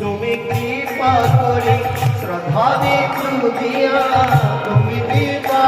তুমি কৃপা করি শ্রদ্ধা দিয়া তুমি কৃপা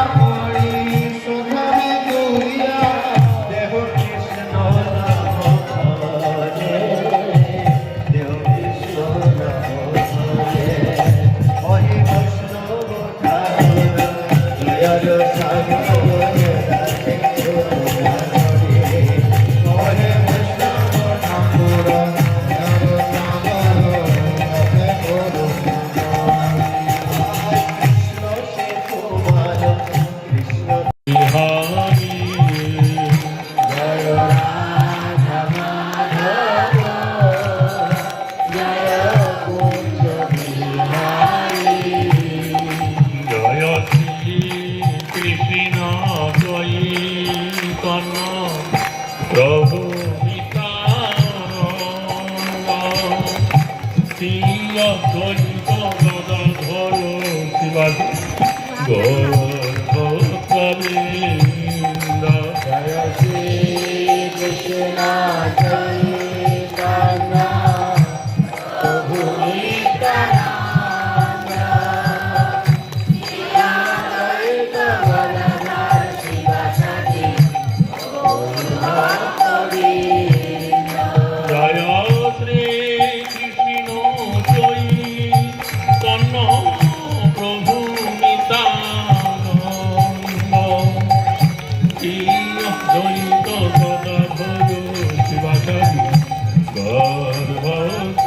দৈত ধর শিবাজি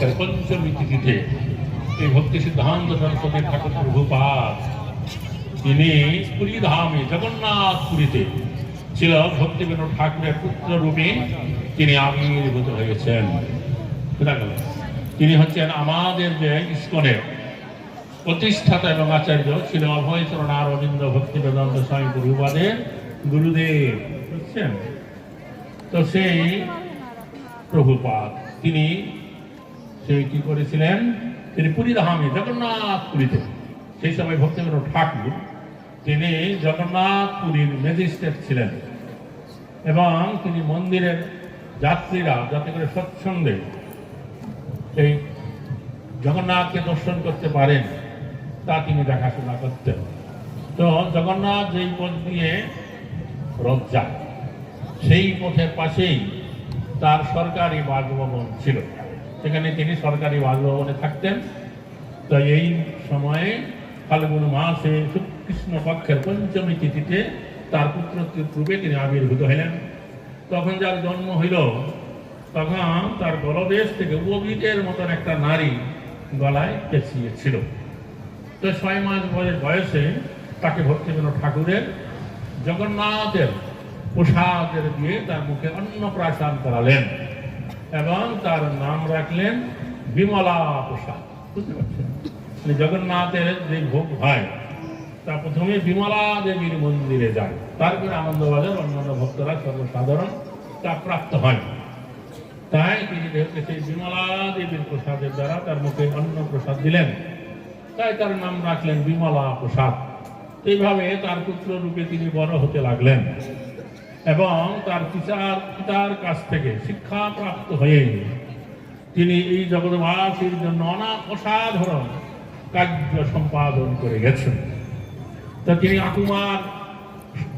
কৃষ্ণ পক্ষের পঞ্চমী তিথিতে এই ভক্তি সিদ্ধান্ত সরস্বতী ঠাকুর প্রভুপাদ তিনি পুরী ধামে জগন্নাথ পুরীতে ছিল ভক্তিবিনোদ ঠাকুরের পুত্র রূপে তিনি আবির্ভূত হয়েছেন? তিনি হচ্ছেন আমাদের যে ইস্কনের প্রতিষ্ঠাতা এবং আচার্য ছিল অভয়চরণ অরবিন্দ ভক্তি বেদান্ত স্বামী প্রভুপাদের গুরুদেব। বুঝছেন? তো সেই প্রভুপাদ, তিনি সেই কি করেছিলেন তিনি পুরী ধামে জগন্নাথ পুরীতে সেই সময় ভক্তিবিনোদ ঠাকুর, তিনি জগন্নাথ পুরীর ম্যাজিস্ট্রেট ছিলেন এবং তিনি মন্দিরের যাত্রীরা যাতে করে স্বচ্ছন্দে এই জগন্নাথকে দর্শন করতে পারেন, তা তিনি দেখাশোনা করতেন। তো জগন্নাথ যেই পথ দিয়ে রথ যায়, সেই পথের পাশেই তার সরকারি বাসভবন ছিল। সেখানে তিনি সরকারি বাসভবনে থাকতেন। তো এই সময়ে ফাল্গুন মাসে কৃষ্ণ পক্ষের পঞ্চমী তিথিতে তার পুত্র রূপে তিনি আবির্ভূত হলেন। তখন যার জন্ম হইল, তখন তার গলদেশ থেকে উপবীতের মতন একটা নারী গলায় পেঁচিয়েছিল। তো ছয় মাস বয়স বয়সে তাকে ভক্তিবিনোদ ঠাকুরের। জগন্নাথের প্রসাদের দিয়ে তার মুখে অন্নপ্রাশন করালেন। এবং তার নাম রাখলেন বিমলা প্রসাদ। বুঝতে পারছেন? মানে জগন্নাথের যে ভোগ হয়, তা প্রথমে বিমলা দেবীর মন্দিরে যায়। তারপরে আনন্দবাজার অন্যান্য ভক্তরা সর্বসাধারণ তা প্রাপ্ত হয়। তাই তিনি সেই বিমলা দেবীর প্রসাদের দ্বারা তার মুখে অন্য প্রসাদ দিলেন। তাই তার নাম রাখলেন বিমলা প্রসাদ। এইভাবে তার পুত্র রূপে তিনি বড় হতে লাগলেন। এবং তার পিতার পিতার কাছ থেকে শিক্ষা প্রাপ্ত হয়ে তিনি এই জগৎবাসীর জন্য অনা অসাধারণ কার্য সম্পাদন করে গেছেন। তা তিনি আকুমার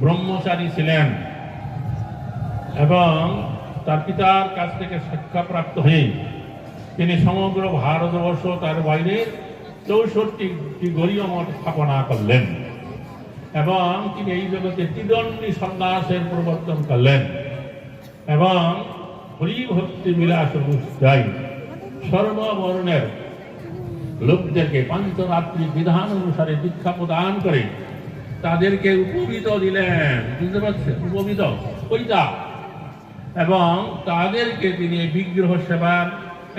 ব্রহ্মচারী ছিলেন এবং তার পিতার কাছ থেকে শিক্ষাপ্রাপ্ত হয়ে তিনি সমগ্র ভারতবর্ষ তার বাইরে চৌষট্টি গরীয় মঠ স্থাপনা করলেন। এবং তিনি এই জগতে ত্রিদণ্ডী সন্ন্যাসের প্রবর্তন করলেন। এবং হরিভক্তি বিলাস অনুযায়ী সর্ববর্ণের লোকদেরকে পাঞ্চরাত্রি বিধান অনুসারে দীক্ষা প্রদান করে তাদেরকে উপবিত দিলেন। বুঝতে পারছেন? উপবিত। ওইটা এবং তাদেরকে তিনি বিগ্রহ সেবার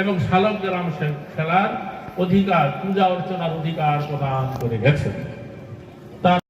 এবং শালক গ্রাম খেলার অধিকার, পূজা অর্চনার অধিকার প্রদান করে গেছেন।